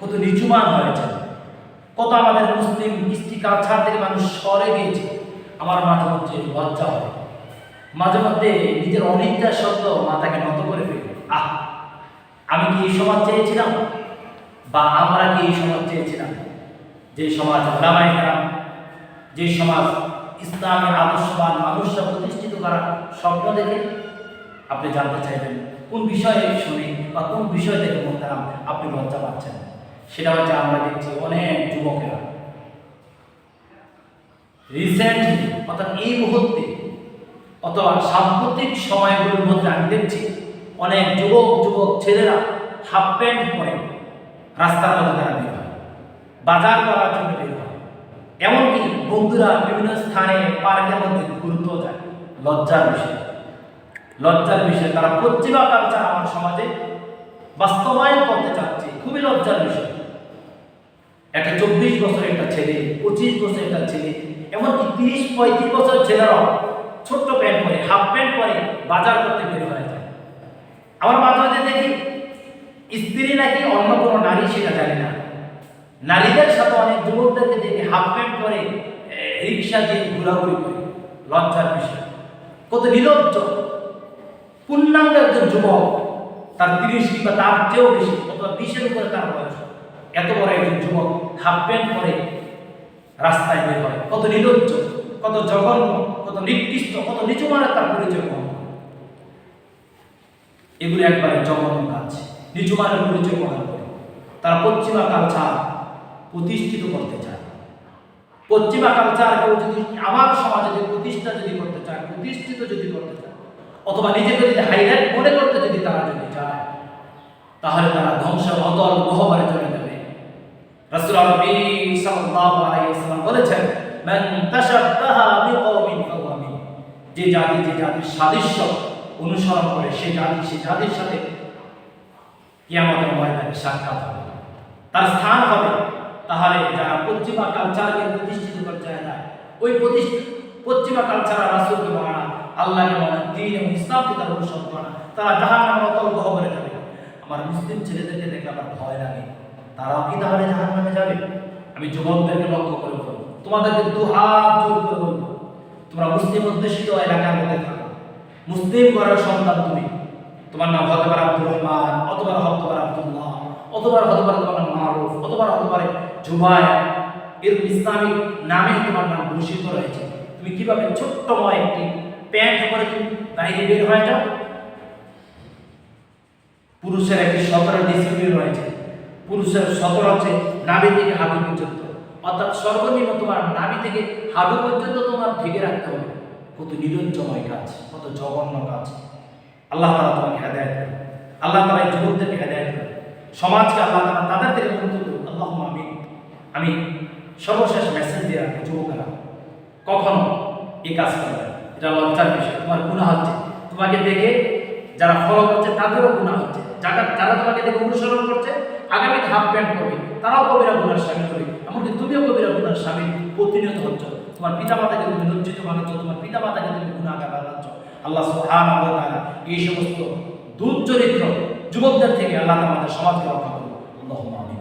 কত নিচুমান হয়েছে, কত আমাদের মুসলিম কৃষ্টি কালচার থেকে মানুষ সরে গিয়েছে, আমার মাঝে মধ্যে লজ্জা হয়। মাঝে মধ্যে নিজের অনিচ্ছা সত্ত্বেও মাথাকে নত করে ফেলি। আহ, আমি কি এই সমাজ চেয়েছিলাম? বা আমরা কি এই সমাজ চেয়েছিলাম? যে সমাজ ওলামাই খারাপ যে সমাজ ইসলামের আদর্শবান মানুষরা প্রতিষ্ঠিত করার স্বপ্ন দেখে, আপনি জানতে চাইবেন কোন বিষয়ে শুনে বা কোন বিষয় থেকে মোহতারাম আপনি লজ্জা পাচ্ছেন সেটা হচ্ছে আমরা দেখছি অনেক যুবকেরা। রিসেন্টলি অর্থাৎ এই মুহূর্তে, অথবা সাম্প্রতিক সময়গুলোর মধ্যে আমি দেখছি অনেক যুবক যুবক ছেলেরা হাফ প্যান্ট পরে রাস্তার মধ্যে তারা বের হয়। বাজার করার জন্য বের হয়। এমনকি বন্ধুরা বিভিন্ন স্থানে পার্কের মধ্যে ঘুরতেও যায়। লজ্জার বিষয়। লজ্জার বিষয়। তারা কালচার আমার সমাজে বাস্তবায়ন করতে চাচ্ছে। খুবই লজ্জার বিষয়। একটা চব্বিশ বছর একটা ছেলে, পঁচিশ বছর একটা ছেলে, এমনকি তিরিশ, পঁয়ত্রিশ বছর ছেলেরাও ছোট্ট প্যান্ট পরে, হাফ প্যান্ট পরে বাজার করতে বের হয়ে যায়। আমার মাঝে মাঝে দেখি, স্ত্রী নাকি অন্য কোনো নারী সেটা জানে না। নারীদের সাথে অনেক যুবকদেরকে দেখি হাফ প্যান্ট পরে রিক্সা দিয়ে ঘোরাঘুরি করে, লজ্জার বিষয়। কত নিলজ্জ। পূর্ণাঙ্গ একজন যুবক, তার তিরিশ কিংবা তার চেয়েও বেশি, অথবা বিশের উপরে তার বয়স। এত বড় একজন যুবক হাফ প্যান্ট পরে রাস্তায় বের হয়। কত নিলজ্জ কত জঘন্য, কত নিকৃষ্ট, কত নিচু মানের তার পরিচয় করে। এগুলো একবারে জঘন্য কাজ। নিচু মানের পরিচয় বহন করে তারা পশ্চিমা কালচার প্রতিষ্ঠিত করতে চায়। পশ্চিমা কালচার যদি আমার সমাজে যদি প্রতিষ্ঠা যদি করতে চায়, প্রতিষ্ঠিত যদি করতে চায়, অথবা নিজেকে যদি হাইলাইট মনে করতে যদি তারা যদি চায়, তাহলে তারা ধ্বংস অতল গহবরে বলেছেন যে জাতি, যে জাতির সাদৃশ্য অনুসরণ করে সেই জাতি সেই জাতির সাথে কিয়ামতের ময়দানে সাক্ষাৎ হবে। তার স্থান হবে, তাহলে যারা পশ্চিমা কালচারকে প্রতিষ্ঠিত চায় না। ওই প্রতিষ্ঠিত পশ্চিমা কালচার রাসূলকে মানে আল্লাহকে মানে দিন এবং ইসলামকে অনুসরণ করে, তারা জাহান্নামের অতল গহবরে আমার মুসলিম ছেলেদেরকে দেখে আমার ভয় লাগে। তারাও কি তাহলে জাহান নামে যাবে? আমি যুবকদেরকে লক্ষ্য করে বলব, তোমাদেরকে দু হাত জোর করে বলব, তোমরা মুসলিম অধ্যুষিত এলাকার মধ্যে থাকো। মুসলিম ঘরের সন্তান তুমি। তোমার নাম হতে পারে আব্দুর রহমান, অথবা হতে পারে আব্দুল্লাহ, অথবা হতে পারে তোমার নাম মারুফ, অথবা হতে পারে জুবায় এরকম ইসলামিক নামে তোমার নাম ভূষিত রয়েছে। তুমি কীভাবে ছোট্ট ছোট্টময় একটি প্যান্ট করে তুমি বাইরে বের হয়ে যাও। পুরুষের একটি সতেরো ডিসিপ্লিন রয়েছে। পুরুষের সতেরো হচ্ছে নাভি থেকে হাঁটু পর্যন্ত। অর্থাৎ সর্বনিম্ন তোমার নাভি থেকে হাঁটু পর্যন্ত তোমার ঢেকে রাখতে হবে। কত নিরঞ্জময় কাজ, কত জঘন্য কাজ। আল্লাহ তালা তোমাকে হেদায়ত করে আল্লাহ তালা এই যুবকদেরকে হেদায়ত করে সমাজকে আল্লাহ তালা তাদের থেকে মুক্ত করুন। আল্লাহ আমি আমি সর্বশেষ মেসেজ দিয়ে রাখি যুবকেরা। কখনো এই কাজ করবে। এটা লজ্জার বিষয়। তোমার গুণা হচ্ছে। তোমাকে দেখে যারা ফলো করছে, তাদেরও গুণা হচ্ছে। যারা যারা তোমাকে দেখে অনুসরণ করছে আগামী হাফ প্যান্ট করবে। তারাও কবিরা গুণার স্বামী হবে। এমনকি তুমিও কবিরা গুণার স্বামী, প্রতিনিয়ত হচ্ছ। তোমার পিতা মাতাকে তুমি লজ্জিত বানাচ্ছ তোমার পিতা মাতাকে তুমি গুণাগার বানাচ্ছ। আল্লাহ সুহান এই সমস্ত দুধ চরিত্র যুবকদের থেকে আল্লাহ আমাদের সমাজকে রক্ষা করুন। আল্লাহুম্মা